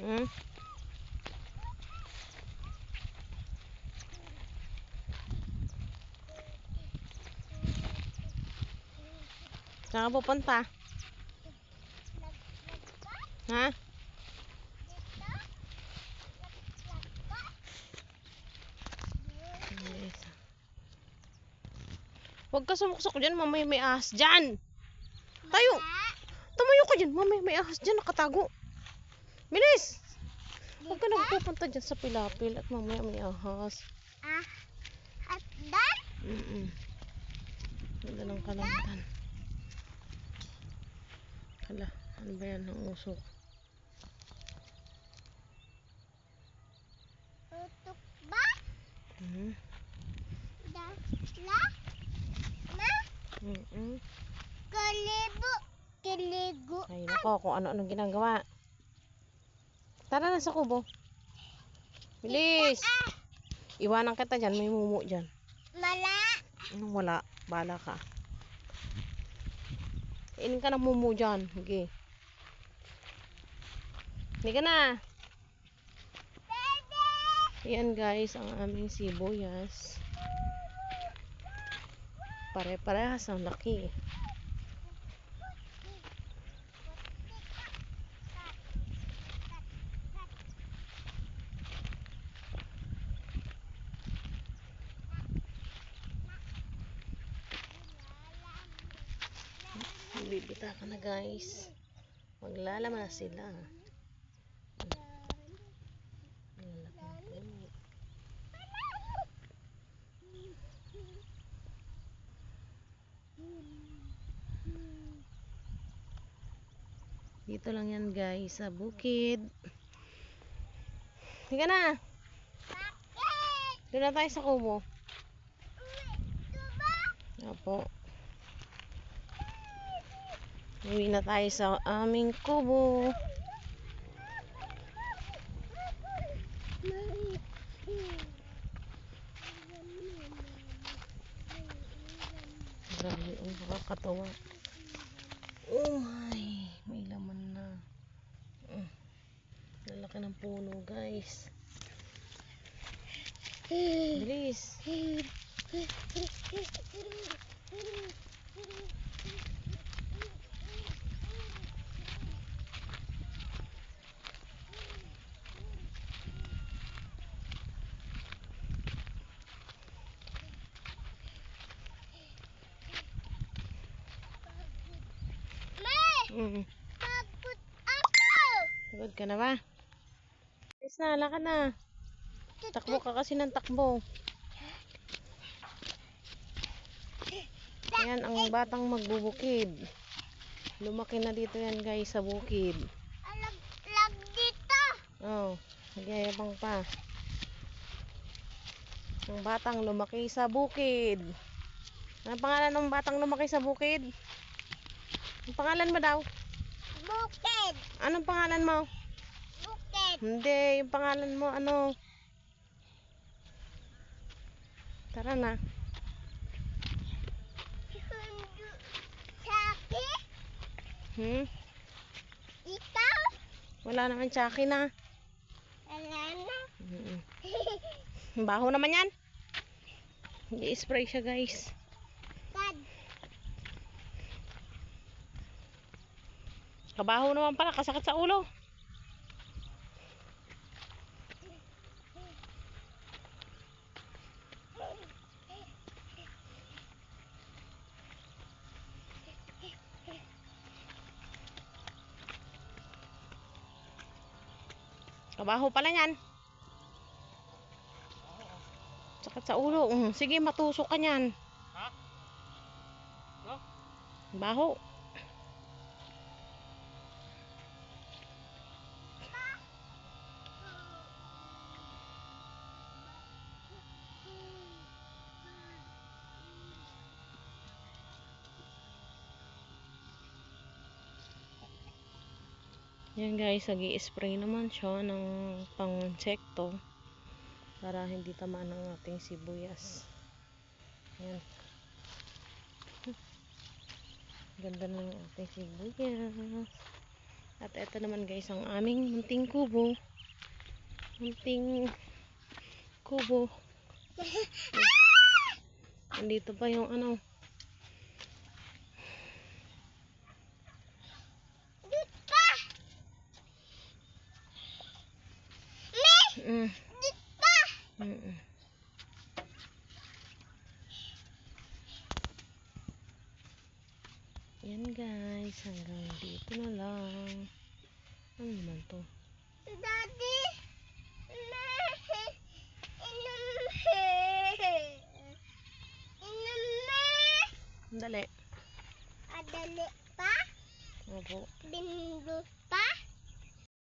Hmm? Saan ka pupunta? Ha? Huwag ka sumuksok dyan, mamay may ahas dyan. Tayo. Tumayo ka dyan, mamay may ahas dyan, nakatago. Bilis! Huwag ka nagpupunta dyan sa pilapil at mamaya may ahas. Ah, at dan? Mm-mm. Ganda ng kalantan. Hala, ano ba yan ang usok? Tutok ba? Hmm? Da, la? Na? Mm-mm. Kalibo. Kiligo. Ay, nako, kung ano-ano ginagawa. Tara na sa kubo. Bilis! Iwanan kita dyan, may mumu dyan. mala. Anong wala? Bala ka. Kainin ka ng mumu dyan. Sige. Hindi ka na. Yan guys, ang aming sibuyas. Pare-parehas ang laki. Bibita ka na guys. Maglalaman na sila. Dito lang yan guys, sa bukid. Higa na. Doon na tayo sa kubo. Apo. Uwi na tayo sa aming kubo. Grabe, ang nakakatawa. Oh may laman na. Mm. Lalaki ng puno, guys. Bilis. Mm. Pagod ako. Pagod ka na ba? Bilis na, lakad na. Takbo ka kasi ng takbo. Yan ang batang magbubukid. Lumaki na dito yan guys sa bukid. Alag, lag dito. Oh, nagyayabang pa. Ang batang lumaki sa bukid. Anong pangalan ng batang lumaki sa bukid? Ang pangalan mo daw? Bukid. Anong pangalan mo? Bukid. Hindi, yung pangalan mo ano? Tara na. Saki. Hmm? Ikaw. Wala naman tsaki na. Wala na. Mm. Ang Baho naman yan. I-spray siya guys. Kabaho naman pala, kasakit sa ulo. Kabaho pala yan. Sakit sa ulo. Mm, sige, matusok ka niyan. Ha? No? Baho. Yan guys, nag spray naman siya ng pang-insekto para hindi tamaan ng ating sibuyas. Yan. Ganda ng ating sibuyas. At ito naman guys ang aming munting kubo. Munting kubo. Andito pa yung ano. Dito! Miss! Mm. Dito! Mm-mm. Yan guys, hanggang dito na lang. Ano naman to? Daddy! Dali. Adali pa? Opo. Bindu